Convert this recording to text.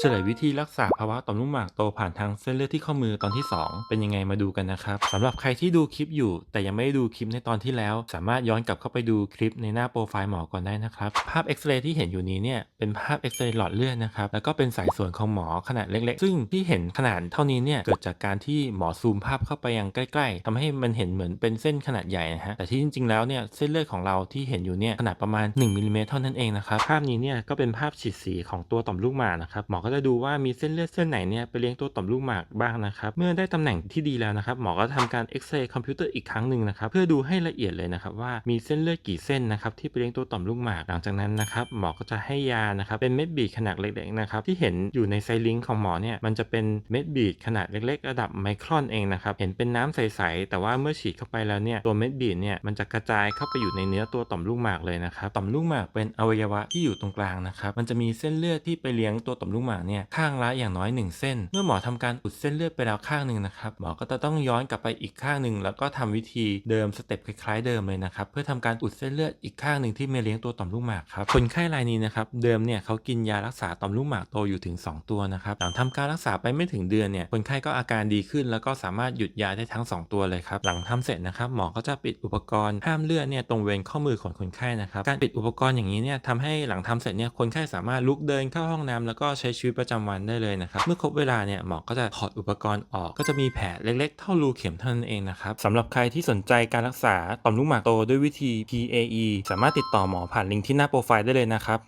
เฉลยวิธีรักษาภาวะต่อมลูกหมากโตผ่านทางเส้นเลือดที่ข้อมือตอนที่ 2 เป็นยังไงมาดูกันนะครับสำหรับใครที่ดูคลิปอยู่ แต่ยังไม่ได้ดูคลิปในตอนที่แล้ว สามารถย้อนกลับเข้าไปดูคลิปในหน้าโปรไฟล์หมอก่อนได้นะครับ ภาพเอ็กซเรย์ที่เห็นอยู่นี้เนี่ยเป็นภาพเอ็กซเรย์หลอดเลือดนะครับแล้วก็เป็นสายส่วนของหมอขนาดเล็ก ๆ ซึ่งที่เห็นขนาดเท่านี้เนี่ยเกิดจากการที่หมอซูมภาพเข้าไปยังใกล้ ๆทำให้มันเห็นเหมือนเป็นเส้นขนาดใหญ่นะฮะแต่ที่จริงๆแล้วเนี่ยเส้นเลือดของเราที่เห็นอยู่เนี่ยขนาดประมาณ1มิลลิเมตรเท่านั้นเองนะครับภาพนี้เนี่ยก็เป็นภาพฉีดสีของตัวต่อมลูกหมากนะครับหมอก็จะดูว่ามีเส้นเลือดเส้นไหนเนี่ยไปเลี้ยงตัวต่อมลูกหมากบ้างนะครับ เมื่อได้ตำแหน่งที่ดีแล้วนะครับหมอก็ทำการเอ็กซเรย์คอมพิวเตอร์อีกครั้งหนึ่งนะครับเพื่อดูให้ละเอียดเลยนะครับว่ามีเส้นเลือดกี่เส้นนะครับที่ไปเลี้ยงตัวต่อมลูกหมากหลังจากนั้นนะครับหมอก็จะให้ยานะครับเป็นเม็ดบีดขนาดเล็กๆนะครับที่เห็นอยู่ในไซลิงของหมอเนี่ยมันจะเป็นเม็ดบีดขนาดเล็ก ๆ ระดับไมครอนเองนะครับเห็นเป็นน้ำใสๆแต่ว่าเมื่อฉีดเข้าไปแล้วเนี่ยตัวเม็ดบีดเนี่ยมันจะกระจายเข้าไปอยู่ในเนื้อตัวต่อมลูกหมากเลยนะครับต่อมลูกหมากเป็นอวัยวะที่อยู่ตรงกลางนะครับมันจะมีเส้นเลือดที่ไปเลี้ยงตัวต่อมลูกหมากเนี่ยข้างละอย่างน้อย 1 เส้น เมื่อหมอทำการอุดเส้นเลือดไปแล้วข้างหนึ่งนะครับหมอก็จะต้องย้อนกลับไปอีกข้างหนึ่งแล้วก็ทำวิธีเดิมสเต็ปคล้ายๆเดิมเลยนะครับเพื่อทำการอุดเส้นเลือดอีกข้างหนึ่งที่มาเลี้ยงตัวต่อมลูกหมากครับคนไข้รายนี้นะครับเดิมเนี่ยเขากินยารักษาต่อมลูกหมากโตอยู่ถึง 2 ตัวนะครับหลังทำการรักษาไปไม่ถึงเดือนเนี่ยคนไข้ก็อาการดีขึ้น แล้วก็สามารถหยุดยาได้ทั้ง 2 ตัวเลยครับหลังทำเสร็จนะครับหมอก็จะปิดอุปกรณ์ห้ามเลือดเนี่ยตรงเวรข้อมือของคนไข้นะครับการปิดอุปกรณ์อย่างนี้เนี่ยทำให้หลังทำเสร็จเนี่ยคนไข้สามารถลุกเดินเข้าห้องน้ำแล้วก็ใช้ชีวิตประจำวันได้เลยนะครับ เมื่อครบเวลาเนี่ยหมอก็จะถอดอุปกรณ์ออก ก็จะมีแผลเล็กๆ เท่ารูเข็มเท่านั้นเองนะครับสำหรับใครที่สนใจการรักษาต่อมลูกหมากโตด้วยวิธี PAE สามารถติดต่อหมอผ่านลิงก์ที่หน้าโปรไฟล์ได้เลยนะครับ